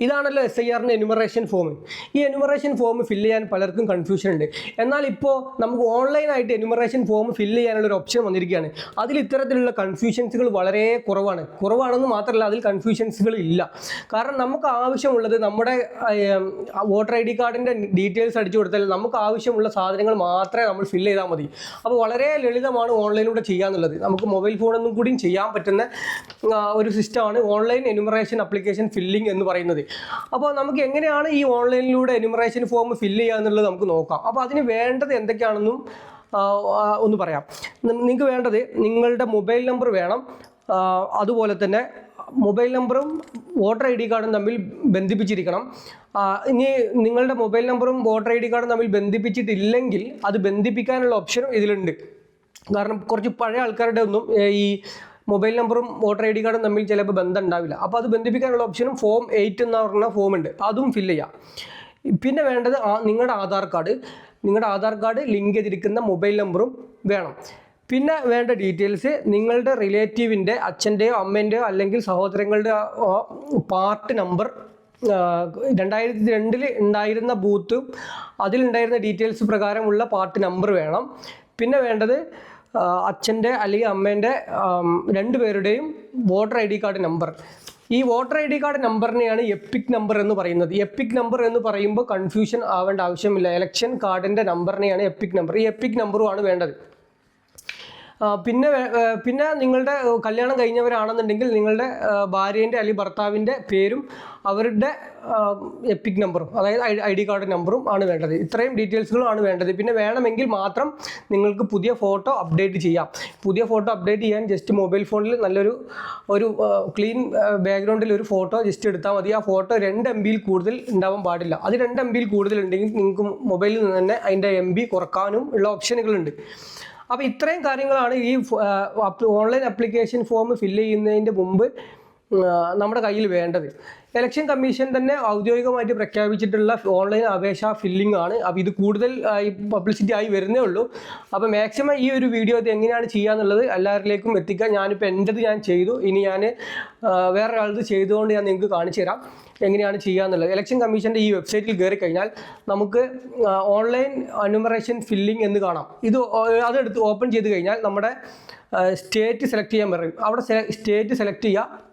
ഇതാണല്ലോ S I ആറിന്റെ enumeration form ഈ എനുമറേഷൻ ഫോം ഫില്ല് ചെയ്യാൻ പലർക്കും കൺഫ്യൂഷൻ ഉണ്ട്. എന്നാൽ ഇപ്പോൾ നമുക്ക് ഓൺലൈനായിട്ട് എനുമറേഷൻ ഫോം ഫില്ല് ചെയ്യാനുള്ള ഒരു ഓപ്ഷൻ വന്നിരിക്കുകയാണ്. അതിൽ ഇത്തരത്തിലുള്ള കൺഫ്യൂഷൻസുകൾ വളരെ കുറവാണ്. കുറവാണെന്ന് മാത്രമല്ല അതിൽ കൺഫ്യൂഷൻസുകൾ ഇല്ല. കാരണം നമുക്ക് ആവശ്യമുള്ളത് നമ്മുടെ വോട്ടർ ഐ ഡി കാർഡിന്റെ ഡീറ്റെയിൽസ് അടിച്ചു കൊടുത്താൽ നമുക്ക് ആവശ്യമുള്ള സാധനങ്ങൾ മാത്രമേ നമ്മൾ ഫില്ല് ചെയ്താൽ മതി. അപ്പോൾ വളരെ ലളിതമാണ് ഓൺലൈനിലൂടെ ചെയ്യാന്നുള്ളത്. നമുക്ക് മൊബൈൽ ഫോണൊന്നും കൂടിയും ചെയ്യാൻ പറ്റുന്ന ഒരു സിസ്റ്റമാണ് ഓൺലൈൻ എനുമറേഷൻ അപ്ലിക്കേഷൻ ഫില്ലിംഗ് എന്ന് പറയുന്നത്. അപ്പോൾ നമുക്ക് എങ്ങനെയാണ് ഈ ഓൺലൈനിലൂടെ എനുമറേഷൻ ഫോം ഫില്ല് ചെയ്യുക എന്നുള്ളത് നമുക്ക് നോക്കാം. അപ്പോൾ അതിന് വേണ്ടത് എന്തൊക്കെയാണെന്നും ഒന്ന് പറയാം. നിങ്ങൾക്ക് വേണ്ടത് നിങ്ങളുടെ മൊബൈൽ നമ്പർ വേണം. അതുപോലെ തന്നെ മൊബൈൽ നമ്പറും വോട്ടർ ഐ ഡി കാർഡും തമ്മിൽ ബന്ധിപ്പിച്ചിരിക്കണം. ഇനി നിങ്ങളുടെ മൊബൈൽ നമ്പറും വോട്ടർ ഐ ഡി കാർഡും തമ്മിൽ ബന്ധിപ്പിച്ചിട്ടില്ലെങ്കിൽ അത് ബന്ധിപ്പിക്കാനുള്ള ഓപ്ഷനും ഇതിലുണ്ട്. കാരണം കുറച്ച് പഴയ ആൾക്കാരുടെ ഒന്നും ഈ മൊബൈൽ നമ്പറും വോട്ടർ ഐ ഡി കാർഡും തമ്മിൽ ചിലപ്പോൾ ബന്ധം ഉണ്ടാവില്ല അപ്പോൾ അത് ബന്ധിപ്പിക്കാനുള്ള ഓപ്ഷനും ഫോം എയ്റ്റ് എന്ന് പറഞ്ഞ ഫോം ഉണ്ട്. അതും ഫില്ല് ചെയ്യാം. പിന്നെ വേണ്ടത് നിങ്ങളുടെ ആധാർ കാർഡ് നിങ്ങളുടെ ആധാർ കാർഡ് ലിങ്ക് ചെയ്തിരിക്കുന്ന മൊബൈൽ നമ്പറും വേണം. പിന്നെ വേണ്ട ഡീറ്റെയിൽസ് നിങ്ങളുടെ റിലേറ്റീവിന്റെ അച്ഛന്റെയോ അമ്മേന്റെയോ അല്ലെങ്കിൽ സഹോദരങ്ങളുടെ പാർട്ട് നമ്പർ രണ്ടായിരത്തി രണ്ടിൽ ഉണ്ടായിരുന്ന ബൂത്തും അതിലുണ്ടായിരുന്ന ഡീറ്റെയിൽസ് പ്രകാരമുള്ള പാർട്ട് നമ്പർ വേണം. പിന്നെ വേണ്ടത് അച്ഛന്റെ അല്ലെങ്കിൽ അമ്മേന്റെ രണ്ടുപേരുടെയും voter I D card number. ഈ വോട്ടർ ഐ ഡി കാർഡ് നമ്പറിനെയാണ് എപ്പിക് നമ്പർ എന്ന് പറയുന്നത്. എപ്പിക് നമ്പർ എന്ന് പറയുമ്പോൾ കൺഫ്യൂഷൻ ആവേണ്ട ആവശ്യമില്ല. ഇലക്ഷൻ കാർഡിന്റെ നമ്പറിനെയാണ് എപ്പിക് നമ്പർ. ഈ എപ്പിക് നമ്പറുമാണ് വേണ്ടത്. പിന്നെ പിന്നെ നിങ്ങളുടെ കല്യാണം കഴിഞ്ഞവരാണെന്നുണ്ടെങ്കിൽ നിങ്ങളുടെ ഭാര്യേന്റെ അല്ലെങ്കിൽ ഭർത്താവിന്റെ പേരും അവരുടെ എപ്പിക് നമ്പറും അതായത് ഐ ഡി കാർഡ് നമ്പറും ആണ് വേണ്ടത്. ഇത്രയും ഡീറ്റെയിൽസുകളാണ് വേണ്ടത്. പിന്നെ വേണമെങ്കിൽ മാത്രം നിങ്ങൾക്ക് പുതിയ ഫോട്ടോ അപ്ഡേറ്റ് ചെയ്യാം. പുതിയ ഫോട്ടോ അപ്ഡേറ്റ് ചെയ്യാൻ ജസ്റ്റ് മൊബൈൽ ഫോണിൽ നല്ലൊരു ഒരു ക്ലീൻ ബാക്ക്ഗ്രൗണ്ടിൽ ഒരു ഫോട്ടോ ജസ്റ്റ് എടുത്താൽ മതി. ആ ഫോട്ടോ രണ്ട് എം ബിയിൽ കൂടുതൽ ഉണ്ടാവാൻ പാടില്ല. അത് രണ്ട് എം ബിയിൽ കൂടുതൽ ഉണ്ടെങ്കിൽ നിങ്ങൾക്ക് മൊബൈലിൽ നിന്ന് തന്നെ അതിന്റെ എം ബി കുറക്കാനും ഉള്ള ഓപ്ഷനുകളുണ്ട്. അപ്പോൾ ഇത്രയും കാര്യങ്ങളാണ് ഈ ഓൺലൈൻ അപ്ലിക്കേഷൻ ഫോം ഫില്ല് ചെയ്യുന്നതിന്റെ മുമ്പ് നമ്മുടെ കയ്യിൽ വേണ്ടത്. ഇലക്ഷൻ കമ്മീഷൻ തന്നെ ഔദ്യോഗികമായിട്ട് പ്രഖ്യാപിച്ചിട്ടുള്ള ഓൺലൈൻ അപേക്ഷ ഫില്ലിംഗ് ആണ്. അപ്പോൾ ഇത് കൂടുതൽ പബ്ലിസിറ്റി ആയി വരുന്നേ ഉള്ളൂ. അപ്പോൾ മാക്സിമം ഈ ഒരു വീഡിയോ ഇത് എങ്ങനെയാണ് ചെയ്യാന്നുള്ളത് എല്ലാവരിലേക്കും എത്തിക്കുക ഞാനിപ്പോൾ എന്റെത് ഞാൻ ചെയ്തു. ഇനി ഞാൻ വേറൊരാളത് ചെയ്തുകൊണ്ട് ഞാൻ നിങ്ങൾക്ക് കാണിച്ചു തരാം എങ്ങനെയാണ് ചെയ്യാന്നുള്ളത്. ഇലക്ഷൻ കമ്മീഷന്റെ ഈ വെബ്സൈറ്റിൽ കയറി കഴിഞ്ഞാൽ നമുക്ക് ഓൺലൈൻ അനുമറേഷൻ ഫില്ലിംഗ് എന്ന് കാണാം. ഇത് അതെടുത്ത് ഓപ്പൺ ചെയ്ത് കഴിഞ്ഞാൽ നമ്മുടെ സ്റ്റേറ്റ് സെലക്ട് ചെയ്യാൻ പറയും. അവിടെ സ്റ്റേറ്റ് സെലക്ട് ചെയ്യുക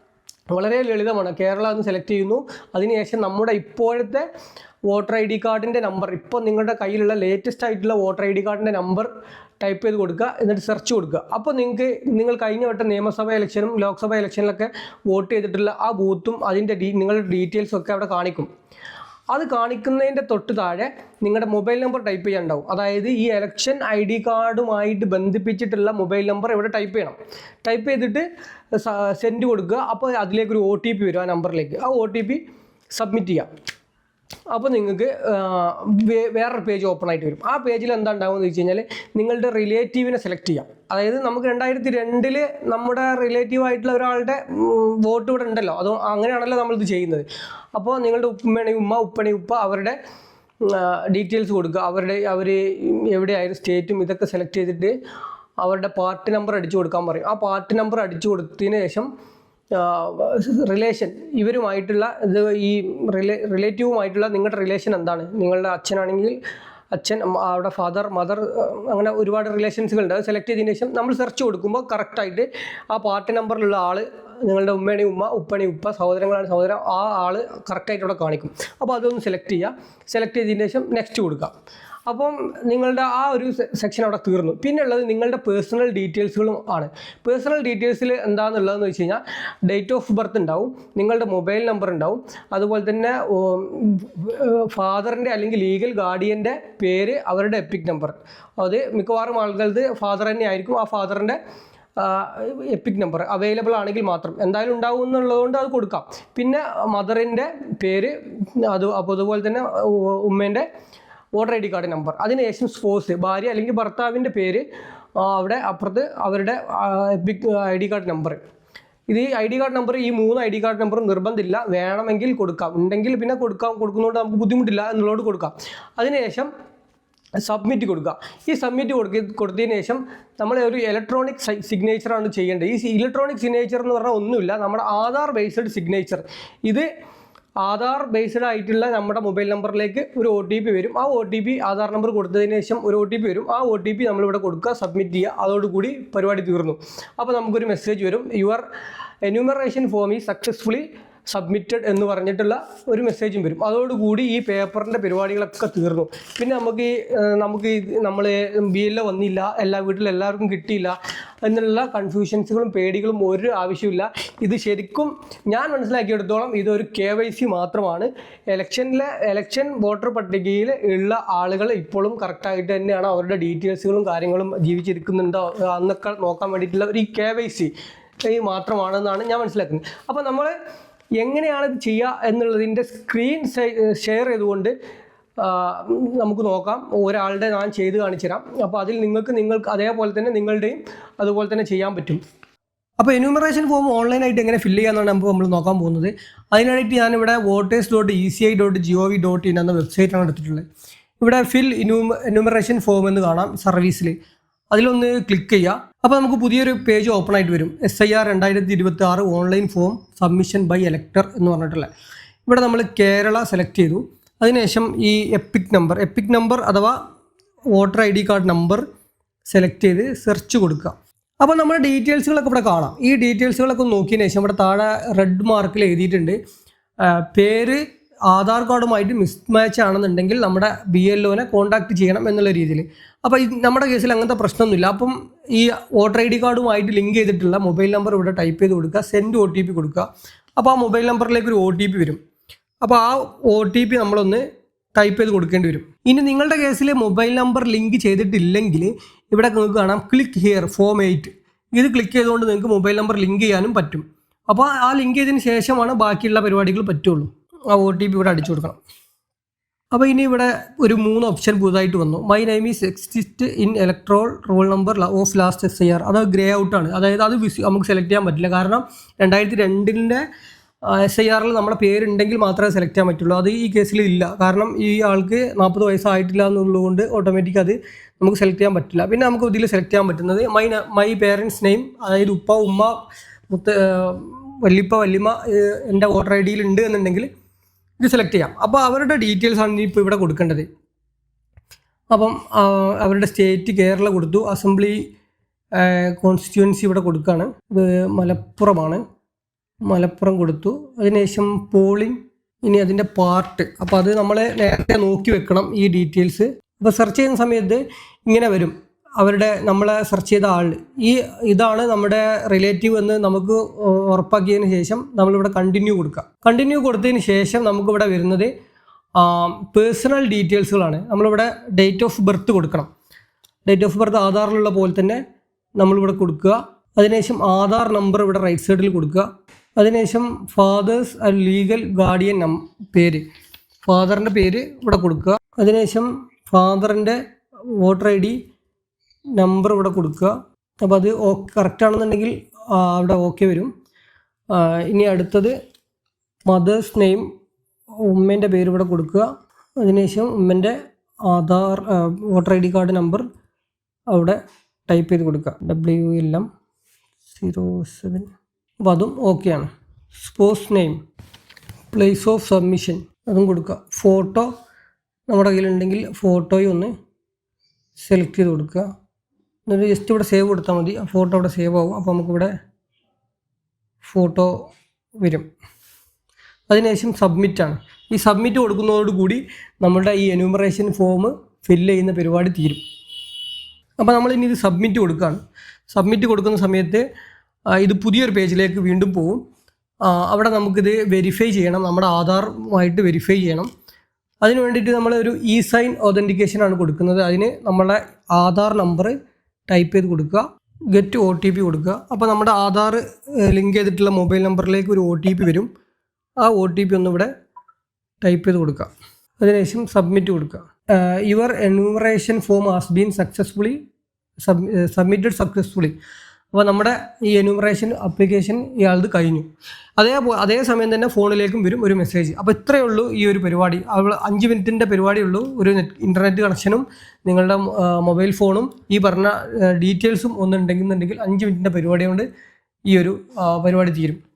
വളരെ ലളിതമാണ്. കേരള എന്ന് സെലക്ട് ചെയ്യുന്നു. അതിനുശേഷം നമ്മുടെ ഇപ്പോഴത്തെ വോട്ടർ ഐ ഡി കാർഡിന്റെ നമ്പർ ഇപ്പോൾ നിങ്ങളുടെ കയ്യിലുള്ള ലേറ്റസ്റ്റ് ആയിട്ടുള്ള വോട്ടർ ഐ ഡി കാർഡിന്റെ നമ്പർ ടൈപ്പ് ചെയ്ത് കൊടുക്കുക. എന്നിട്ട് സെർച്ച് കൊടുക്കുക. അപ്പോൾ നിങ്ങൾക്ക് നിങ്ങൾ കഴിഞ്ഞ വട്ടം നിയമസഭ ഇലക്ഷനും ലോക്സഭ ഇലക്ഷനിലൊക്കെ വോട്ട് ചെയ്തിട്ടുള്ള ആ ബൂത്തും അതിന്റെ ഡീ നിങ്ങളുടെ ഡീറ്റെയിൽസും ഒക്കെ അവിടെ കാണിക്കും. അത് കാണിക്കുന്നതിന്റെ തൊട്ട് താഴെ നിങ്ങളുടെ മൊബൈൽ നമ്പർ ടൈപ്പ് ചെയ്യാനുണ്ടാവും. അതായത് ഈ എലക്ഷൻ ഐ ഡി കാർഡുമായിട്ട് ബന്ധിപ്പിച്ചിട്ടുള്ള മൊബൈൽ നമ്പർ ഇവിടെ ടൈപ്പ് ചെയ്യണം. ടൈപ്പ് ചെയ്തിട്ട് സെൻഡ് കൊടുക്കുക. അപ്പോൾ അതിലേക്കൊരു ഒ ടി പി വരും ആ നമ്പറിലേക്ക്. ആ ഒ ടി പി സബ്മിറ്റ് ചെയ്യാം. അപ്പോൾ നിങ്ങൾക്ക് വേറൊരു പേജ് ഓപ്പൺ ആയിട്ട് വരും. ആ പേജിൽ എന്താ ഉണ്ടാവുമെന്ന് വെച്ച് കഴിഞ്ഞാൽ നിങ്ങളുടെ റിലേറ്റീവിനെ സെലക്ട് ചെയ്യാം. അതായത് നമുക്ക് രണ്ടായിരത്തി രണ്ടിൽ നമ്മുടെ റിലേറ്റീവ് ആയിട്ടുള്ള ഒരാളുടെ വോട്ട് ഇവിടെ ഉണ്ടല്ലോ. അത് അങ്ങനെയാണല്ലോ നമ്മളിത് ചെയ്യുന്നത്. അപ്പോൾ നിങ്ങളുടെ ഉപ്പണി ഉമ്മ ഉപ്പണി ഉപ്പ അവരുടെ ഡീറ്റെയിൽസ് കൊടുക്കുക. അവരുടെ അവർ എവിടെയായാലും സ്റ്റേറ്റും ഇതൊക്കെ സെലക്ട് ചെയ്തിട്ട് അവരുടെ പാർട്ടി നമ്പർ അടിച്ചു കൊടുക്കാൻ പറയും. ആ പാർട്ടി നമ്പർ അടിച്ചു കൊടുത്തതിന് ശേഷം റിലേഷൻ ഇവരുമായിട്ടുള്ള ഇത് ഈ റിലേ റിലേറ്റീവുമായിട്ടുള്ള നിങ്ങളുടെ റിലേഷൻ എന്താണ്? നിങ്ങളുടെ അച്ഛനാണെങ്കിൽ അച്ഛൻ അവിടെ ഫാദർ മദർ അങ്ങനെ ഒരുപാട് റിലേഷൻസുകളുണ്ട് അത് സെലക്ട് ചെയ്തതിന് ശേഷം നമ്മൾ സെർച്ച് കൊടുക്കുമ്പോൾ കറക്റ്റായിട്ട് ആ പാർട്ടി നമ്പറിലുള്ള ആൾ നിങ്ങളുടെ ഉമ്മയുടെ ഉമ്മ ഉപ്പണി ഉപ്പ സഹോദരങ്ങളാണ് സഹോദരൻ ആ ആൾ കറക്റ്റായിട്ട് അവിടെ കാണിക്കും. അപ്പോൾ അതൊന്ന് സെലക്ട് ചെയ്യുക സെലക്ട് ചെയ്തതിന് ശേഷം നെക്സ്റ്റ് കൊടുക്കുക അപ്പം നിങ്ങളുടെ ആ ഒരു സെക്ഷൻ അവിടെ തീർന്നു. പിന്നെയുള്ളത് നിങ്ങളുടെ പേഴ്സണൽ ഡീറ്റെയിൽസുകളും ആണ്. പേഴ്സണൽ ഡീറ്റെയിൽസിൽ എന്താണെന്നുള്ളതെന്ന് വെച്ച് കഴിഞ്ഞാൽ ഡേറ്റ് ഓഫ് ബർത്ത് ഉണ്ടാവും നിങ്ങളുടെ മൊബൈൽ നമ്പർ ഉണ്ടാവും അതുപോലെ തന്നെ ഫാദറിന്റെ അല്ലെങ്കിൽ ലീഗൽ ഗാർഡിയന്റെ പേര് അവരുടെ എപ്പിക് നമ്പർ അത് മിക്കവാറും ആളുകളത് ഫാദർ തന്നെ ആയിരിക്കും. ആ ഫാദറിന്റെ എപ്പിക് നമ്പർ അവൈലബിൾ ആണെങ്കിൽ മാത്രം. എന്തായാലും ഉണ്ടാവും എന്നുള്ളതുകൊണ്ട് അത് കൊടുക്കാം. പിന്നെ മദറിന്റെ പേര് അത് അതുപോലെ തന്നെ ഉമ്മേന്റെ voter I D card number. അതിനുശേഷം സ്പോസ് ഭാര്യ അല്ലെങ്കിൽ ഭർത്താവിന്റെ പേര് അവിടെ അപ്പുറത്ത് അവരുടെ big I D card number. ഇത് ഈ ഐ ഡി കാർഡ് നമ്പർ ഈ മൂന്ന് ഐ ഡി കാർഡ് നമ്പറും നിർബന്ധമില്ല. വേണമെങ്കിൽ കൊടുക്കാം. ഉണ്ടെങ്കിൽ പിന്നെ കൊടുക്കാം. കൊടുക്കുന്നതുകൊണ്ട് നമുക്ക് ബുദ്ധിമുട്ടില്ല എന്നുള്ളതുകൊണ്ട് കൊടുക്കാം. അതിനുശേഷം സബ്മിറ്റ് കൊടുക്കുക. ഈ സബ്മിറ്റ് കൊടുക്ക കൊടുത്തതിന് ശേഷം നമ്മൾ ഒരു ഇലക്ട്രോണിക് സിഗ്നേച്ചറാണ് ചെയ്യേണ്ടത്. ഈ ഇലക്ട്രോണിക് സിഗ്നേച്ചർ എന്ന് പറഞ്ഞാൽ ഒന്നുമില്ല. നമ്മുടെ ആധാർ ബേസ്ഡ് സിഗ്നേച്ചർ ഇത് ആധാർ ബേസ്ഡ് ആയിട്ടുള്ള നമ്മുടെ മൊബൈൽ നമ്പറിലേക്ക് ഒരു ഒ ടി പി വരും. ആ O T P Aadhaar number കൊടുത്തതിന് ശേഷം ഒരു ഒ ടി പി വരും. ആ ഒ ടി പി നമ്മളിവിടെ കൊടുക്കുക സബ്മിറ്റ് ചെയ്യുക. അതോടുകൂടി പരിപാടി തീർന്നു. അപ്പോൾ നമുക്കൊരു മെസ്സേജ് വരും. യുവർ എന്യൂമറേഷൻ ഫോം ഈ സക്സസ്ഫുള്ളി സബ്മിറ്റഡ് എന്ന് പറഞ്ഞിട്ടുള്ള ഒരു മെസ്സേജും വരും. അതോടുകൂടി ഈ പേപ്പറിന്റെ പരിപാടികളൊക്കെ തീർന്നു. പിന്നെ നമുക്ക് ഈ നമുക്ക് നമ്മൾ ബി എൽ വന്നില്ല. എല്ലാ വീട്ടിലും എല്ലാവർക്കും കിട്ടിയില്ല. എന്നുള്ള കൺഫ്യൂഷൻസുകളും പേടികളും ഒരു ആവശ്യമില്ല ഇത് ശരിക്കും ഞാൻ മനസ്സിലാക്കിയെടുത്തോളം ഇതൊരു കെ വൈ സി മാത്രമാണ്. ഇലക്ഷനിലെ ഇലക്ഷൻ വോട്ടർ പട്ടികയിൽ ഉള്ള ആളുകൾ ഇപ്പോഴും കറക്റ്റായിട്ട് തന്നെയാണ് അവരുടെ ഡീറ്റെയിൽസുകളും കാര്യങ്ങളും ജീവിച്ചിരിക്കുന്നുണ്ടോ എന്നൊക്കെ നോക്കാൻ വേണ്ടിയിട്ടുള്ള ഒരു കെ വൈ സി മാത്രമാണെന്നാണ് ഞാൻ മനസ്സിലാക്കുന്നത്. അപ്പോൾ നമ്മൾ എങ്ങനെയാണ് ഇത് ചെയ്യുക എന്നുള്ളതിന്റെ സ്ക്രീൻ ഷെയർ ചെയ്തുകൊണ്ട് നമുക്ക് നോക്കാം. ഒരാളുടെ ഞാൻ ചെയ്ത് കാണിച്ചു തരാം അപ്പോൾ അതിൽ നിങ്ങൾക്ക് നിങ്ങൾക്ക് അതേപോലെ തന്നെ നിങ്ങളുടെയും അതുപോലെ തന്നെ ചെയ്യാൻ പറ്റും. അപ്പോൾ എന്യൂമറേഷൻ ഫോം ഓൺലൈനായിട്ട് എങ്ങനെ ഫില്ല് ചെയ്യാമെന്നാണ് നമുക്ക് നമ്മൾ നോക്കാൻ പോകുന്നത്. അതിനായിട്ട് ഞാനിവിടെ voters dot E C I dot G O V dot in എന്ന വെബ്സൈറ്റാണ് എടുത്തിട്ടുള്ളത്. ഇവിടെ ഫിൽ ഇനൂമ എന്യൂമറേഷൻ ഫോം എന്ന് കാണാം സർവീസിൽ അതിലൊന്ന് ക്ലിക്ക് ചെയ്യുക. അപ്പോൾ നമുക്ക് പുതിയൊരു പേജ് ഓപ്പൺ ആയിട്ട് വരും. എസ് ഐ ആർ രണ്ടായിരത്തി ഇരുപത്തി ആറ് online form submission by elector എന്ന് പറഞ്ഞിട്ടുള്ള ഇവിടെ നമ്മൾ കേരള സെലക്ട് ചെയ്തു. അതിനുശേഷം ഈ എപ്പിക് നമ്പർ എപ്പിക് നമ്പർ അഥവാ voter I D card number select ചെയ്ത് സെർച്ച് കൊടുക്കുക. അപ്പോൾ നമ്മുടെ ഡീറ്റെയിൽസുകളൊക്കെ ഇവിടെ കാണാം. ഈ ഡീറ്റെയിൽസുകളൊക്കെ നോക്കിയതിന് ശേഷം ഇവിടെ താഴെ റെഡ് മാർക്കിൽ എഴുതിയിട്ടുണ്ട്. പേര് ആധാർ കാർഡുമായിട്ട് മിസ് മാച്ച് ആണെന്നുണ്ടെങ്കിൽ നമ്മുടെ ബി എൽ ഒനെ കോൺടാക്ട് ചെയ്യണം എന്നുള്ള രീതിയിൽ അപ്പോൾ നമ്മുടെ കേസിൽ അങ്ങനത്തെ പ്രശ്നമൊന്നുമില്ല. അപ്പം ഈ വോട്ടർ ഐ ഡി കാർഡുമായിട്ട് ലിങ്ക് ചെയ്തിട്ടുള്ള മൊബൈൽ നമ്പർ ഇവിടെ ടൈപ്പ് ചെയ്ത് കൊടുക്കുക. സെൻഡ് ഒ ടി പി കൊടുക്കുക. അപ്പോൾ ആ മൊബൈൽ നമ്പറിലേക്ക് ഒരു ഒ ടി പി വരും. അപ്പോൾ ആ ഒ ടി പി നമ്മളൊന്ന് ടൈപ്പ് ചെയ്ത് കൊടുക്കേണ്ടി വരും. ഇനി നിങ്ങളുടെ കേസിൽ മൊബൈൽ നമ്പർ ലിങ്ക് ചെയ്തിട്ടില്ലെങ്കിൽ ഇവിടെ നിങ്ങൾക്ക് കാണാം ക്ലിക്ക് ഹിയർ ഫോം എയ്റ്റ് ഇത് ക്ലിക്ക് ചെയ്തുകൊണ്ട് നിങ്ങൾക്ക് മൊബൈൽ നമ്പർ ലിങ്ക് ചെയ്യാനും പറ്റും. അപ്പോൾ ആ ലിങ്ക് ചെയ്തതിന് ശേഷമാണ് ബാക്കിയുള്ള പരിപാടികൾ പറ്റുള്ളൂ. ആ ഒ ടി പി ഇവിടെ അടിച്ചു കൊടുക്കണം. അപ്പോൾ ഇനി ഇവിടെ ഒരു മൂന്ന് ഓപ്ഷൻ പുതുതായിട്ട് വന്നു. My name is exist in electoral roll number of last S I R അത് ഗ്രേ ഔട്ടാണ് അതായത് അത് നമുക്ക് സെലക്ട് ചെയ്യാൻ പറ്റില്ല. കാരണം രണ്ടായിരത്തി രണ്ടിന്റെ എസ് ഐ ആറിൽ നമ്മുടെ പേരുണ്ടെങ്കിൽ മാത്രമേ സെലക്ട് ചെയ്യാൻ പറ്റുള്ളൂ. അത് ഈ കേസിൽ ഇല്ല. കാരണം ഈ ആൾക്ക് നാൽപ്പത് വയസ്സായിട്ടില്ല എന്നുള്ളതുകൊണ്ട് ഓട്ടോമാറ്റിക് അത് നമുക്ക് സെലക്ട് ചെയ്യാൻ പറ്റില്ല. പിന്നെ നമുക്ക് ഇതിൽ സെലക്ട് ചെയ്യാൻ പറ്റുന്നത് മൈ മൈ പേരൻസ് നെയിം അതായത് ഉപ്പ ഉമ്മ മുത്ത വല്ലിപ്പ വല്യപ്പ വല്യമ്മ എന്റെ വോട്ടർ ഐ ഡിയിൽ ഉണ്ട് എന്നുണ്ടെങ്കിൽ ഇത് സെലക്ട് ചെയ്യാം. അപ്പോൾ അവരുടെ ഡീറ്റെയിൽസ് ആണ് ഇപ്പോൾ ഇവിടെ കൊടുക്കേണ്ടത്. അപ്പം അവരുടെ സ്റ്റേറ്റ് കേരള കൊടുത്തു. അസംബ്ലി കോൺസ്റ്റിറ്റ്യുവൻസി ഇവിടെ കൊടുക്കുകയാണ് ഇത് മലപ്പുറമാണ്. മലപ്പുറം കൊടുത്തു. അതിനുശേഷം പോളിംഗ് ഇനി അതിന്റെ പാർട്ട് അപ്പോൾ അത് നമ്മളെ നേരത്തെ നോക്കി വെക്കണം ഈ ഡീറ്റെയിൽസ് അപ്പോൾ സെർച്ച് ചെയ്യുന്ന സമയത്ത് ഇങ്ങനെ വരും. അവരുടെ നമ്മളെ സെർച്ച് ചെയ്ത ആൾ ഈ ഇതാണ് നമ്മുടെ റിലേറ്റീവ് എന്ന് നമുക്ക് ഉറപ്പാക്കിയതിന് ശേഷം നമ്മളിവിടെ കണ്ടിന്യൂ കൊടുക്കുക കണ്ടിന്യൂ കൊടുത്തതിന് ശേഷം നമുക്കിവിടെ വരുന്നത് പേഴ്സണൽ ഡീറ്റെയിൽസുകളാണ് നമ്മളിവിടെ ഡേറ്റ് ഓഫ് ബർത്ത് കൊടുക്കണം. ഡേറ്റ് ഓഫ് ബർത്ത് ആധാറിലുള്ള പോലെ തന്നെ നമ്മളിവിടെ കൊടുക്കുക. അതിനുശേഷം ആധാർ നമ്പർ ഇവിടെ റൈറ്റ് സൈഡിൽ കൊടുക്കുക. അതിനുശേഷം ഫാദേഴ്സ് ലീഗൽ ഗാർഡിയൻ നം പേര്. ഫാദറിന്റെ പേര് ഇവിടെ കൊടുക്കുക. അതിനുശേഷം ഫാദറിന്റെ വോട്ടർ ഐ ഡി നമ്പർ ഇവിടെ കൊടുക്കുക. അപ്പോൾ അത് ഓ കറക്റ്റ് ആണെന്നുണ്ടെങ്കിൽ അവിടെ ഓക്കെ വരും. ഇനി അടുത്തത് മദേഴ്സ് നെയിം ഉമ്മേന്റെ പേര് ഇവിടെ കൊടുക്കുക. അതിനുശേഷം ഉമ്മേന്റെ Aadhaar voter I D card number അവിടെ ടൈപ്പ് ചെയ്ത് കൊടുക്കുക. W L M zero seven അപ്പോൾ അതും ഓക്കെയാണ് sports name place of submission അതും കൊടുക്കുക. ഫോട്ടോ നമ്മുടെ കയ്യിലുണ്ടെങ്കിൽ ഫോട്ടോയും ഒന്ന് സെലക്ട് ചെയ്ത് കൊടുക്കുക. എന്നിട്ട് ജസ്റ്റ് ഇവിടെ സേവ് കൊടുത്താൽ മതി. ആ ഫോട്ടോ അവിടെ സേവ് ആകും അപ്പോൾ നമുക്കിവിടെ ഫോട്ടോ വരും. അതിനുശേഷം സബ്മിറ്റാണ് ഈ സബ്മിറ്റ് കൊടുക്കുന്നതോടുകൂടി നമ്മുടെ ഈ എന്യൂമറേഷൻ ഫോം ഫില്ല് ചെയ്യുന്ന പരിപാടി തീരും. അപ്പോൾ നമ്മൾ ഇനി ഇത് സബ്മിറ്റ് കൊടുക്കുകയാണ്. സബ്മിറ്റ് കൊടുക്കുന്ന സമയത്ത് ഇത് പുതിയൊരു പേജിലേക്ക് വീണ്ടും ആ, അവിടെ നമുക്കിത് വെരിഫൈ ചെയ്യണം. നമ്മുടെ ആധാറുമായിട്ട് വെരിഫൈ ചെയ്യണം. അതിന് വേണ്ടിയിട്ട് നമ്മൾ ഒരു ഇ സൈൻ ഒതന്റിക്കേഷൻ ആണ് കൊടുക്കുന്നത്. അതിന് നമ്മളെ ആധാർ നമ്പർ ടൈപ്പ് ചെയ്ത് കൊടുക്കുക. ഗെറ്റ് ഒ ടി പി കൊടുക്കുക. അപ്പോൾ നമ്മുടെ ആധാർ ലിങ്ക് ചെയ്തിട്ടുള്ള മൊബൈൽ നമ്പറിലേക്ക് ഒരു ഒ ടി പി വരും. ആ ഒ ടി പി ഒന്നിവിടെ ടൈപ്പ് ചെയ്ത് കൊടുക്കുക. അതിനുശേഷം സബ്മിറ്റ് കൊടുക്കുക. Your enumeration form has been successfully submitted successfully അപ്പോൾ നമ്മുടെ ഈ എന്യൂമറേഷൻ ആപ്ലിക്കേഷൻ ഇയാളത് കഴിഞ്ഞു. അതേപോലെ അതേ സമയം തന്നെ ഫോണിലേക്കും വരും ഒരു മെസ്സേജ് അപ്പോൾ ഇത്രയേ ഉള്ളൂ ഈ ഒരു പരിപാടി. അവൾ അഞ്ച് മിനിറ്റിന്റെ പരിപാടി ഉള്ളൂ. ഒരു നെറ്റ് ഇന്റർനെറ്റ് കണക്ഷനും നിങ്ങളുടെ മൊബൈൽ ഫോണും ഈ പറഞ്ഞ ഡീറ്റെയിൽസും ഒന്നുണ്ടെന്നുണ്ടെങ്കിൽ അഞ്ച് മിനിറ്റിന്റെ പരിപാടി കൊണ്ട് ഈ ഒരു പരിപാടി തീരും.